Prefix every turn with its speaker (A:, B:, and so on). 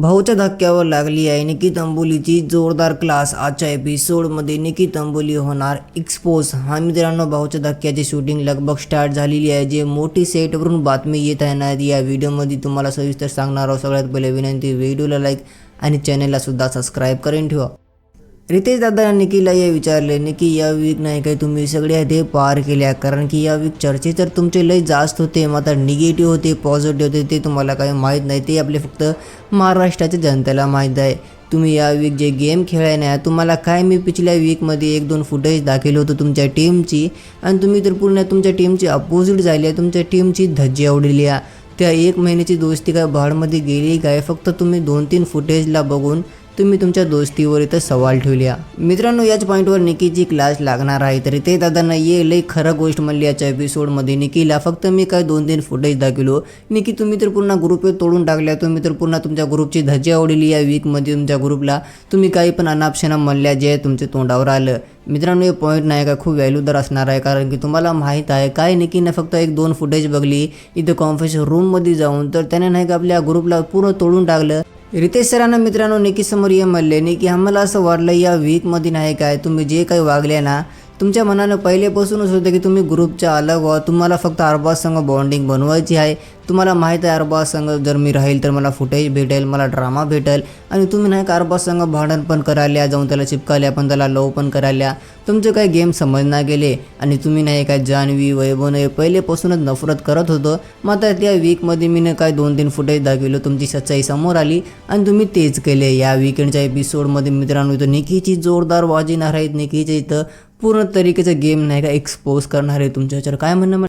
A: भाऊच्या धक्क्यावर लागली आहे. निकी तंबोलीची जोरदार क्लास आजच्या एपिसोडमध्ये निकी तंबोली होणार एक्सपोज हा मित्रांनो भाऊच्या धक्क्याची शूटिंग लगभग स्टार्ट झालेली आहे. जे मोठी सेटवरून बातमी येत आहे ना या व्हिडिओमध्ये तुम्हाला सविस्तर सांगणार आहोत. सगळ्यात पहिले विनंती व्हिडिओला लाईक आणि चॅनलला सुद्धा सबस्क्राईब करून ठेवा. रितेश दादा निकीला हे विचारले निकी या वीक नाही काही तुम्ही सगळे ते पार केल्या? कारण की या वीक चर्चे तर तुमचे लय जास्त होते मात्र निगेटिव्ह होते पॉझिटिव्ह होते ते तुम्हाला काही माहीत नाही. ते आपले फक्त महाराष्ट्राच्या जनतेला माहीत आहे. तुम्ही या वीक जे गेम खेळाय नाही तुम्हाला काय मी पिछल्या वीकमध्ये एक दोन फुटेज दाखवलं होतं तुमच्या टीमची आणि तुम्ही तर पूर्ण तुमच्या टीमची अपोजिट झाली आहे तुमच्या टीमची धज्जी आवडली. आहे त्या एक महिन्याची दोस्ती काय भाडमध्ये गेली काय? फक्त तुम्ही दोन तीन फुटेजला बघून तुम्ही तुमच्या दोस्तीवर इथं सवाल ठेवल्या. मित्रांनो याच पॉईंटवर निकीची क्लास लागणार आहे. तरी ते दादांना ये लई खरं गोष्ट म्हणली याच्या एपिसोडमध्ये निकीला. फक्त मी काय दोन तीन फुटेज दाखवलो. निकी तुम्ही तर पूर्ण ग्रुप तोडून टाकल्या. तुम्ही तर पुन्हा तुमच्या ग्रुपची धज्जी आवडली या वीकमध्ये तुमच्या ग्रुपला तुम्ही काही पण अनापशना म्हणल्या जे तुमच्या तोंडावर आलं. मित्रांनो हे पॉईंट नाही का? खूप व्हॅल्यूदार असणार आहे. कारण की तुम्हाला माहीत आहे काय निकीनं फक्त एक दोन फुटेज बघली. इथं कॉन्फरन्स रूममध्ये जाऊन तर त्याने नाही का आपल्या ग्रुपला पूर्ण तोडून टाकलं. रितेश सरांना मित्रांनो निकीसमोर ये म्हणले निकी आम्हाला असं वाटलं या वीकमध्ये नाही काय? तुम्ही जे काही वागले ना तुमच्या मनानं पहिलेपासूनच होतं की तुम्ही ग्रुपच्या अलग व्हा तुम्हाला फक्त अरबाज संघ बॉन्डिंग बनवायची आहे. तुम्हाला माहीत आहे अरबाज संघ जर मी राहील तर मला फुटेज भेटेल मला ड्रामा भेटेल. आणि तुम्ही नाही का अरबाज संघ भांडण पण करायला जाऊन त्याला चिपकाल्या पण त्याला लव पण करायला. तुमचे काही गेम समजणार गेले. आणि तुम्ही नाही काय जान्हवी वैभवने पहिलेपासूनच नफरत करत होतं. मात्र त्या वीकमध्ये मी काय दोन तीन फुटेज दाखविलं तुमची सच्चाई समोर आली. आणि तुम्ही तेच केले. या विकेंडच्या एपिसोडमध्ये मित्रांनो इथं निकीची जोरदार वाजी आहेत निकीच्या इथं पूर्ण तरीकेचा गेम नाही का एक्सपोज करणार आहे तुमच्या ह्याच्यावर? काय म्हणणं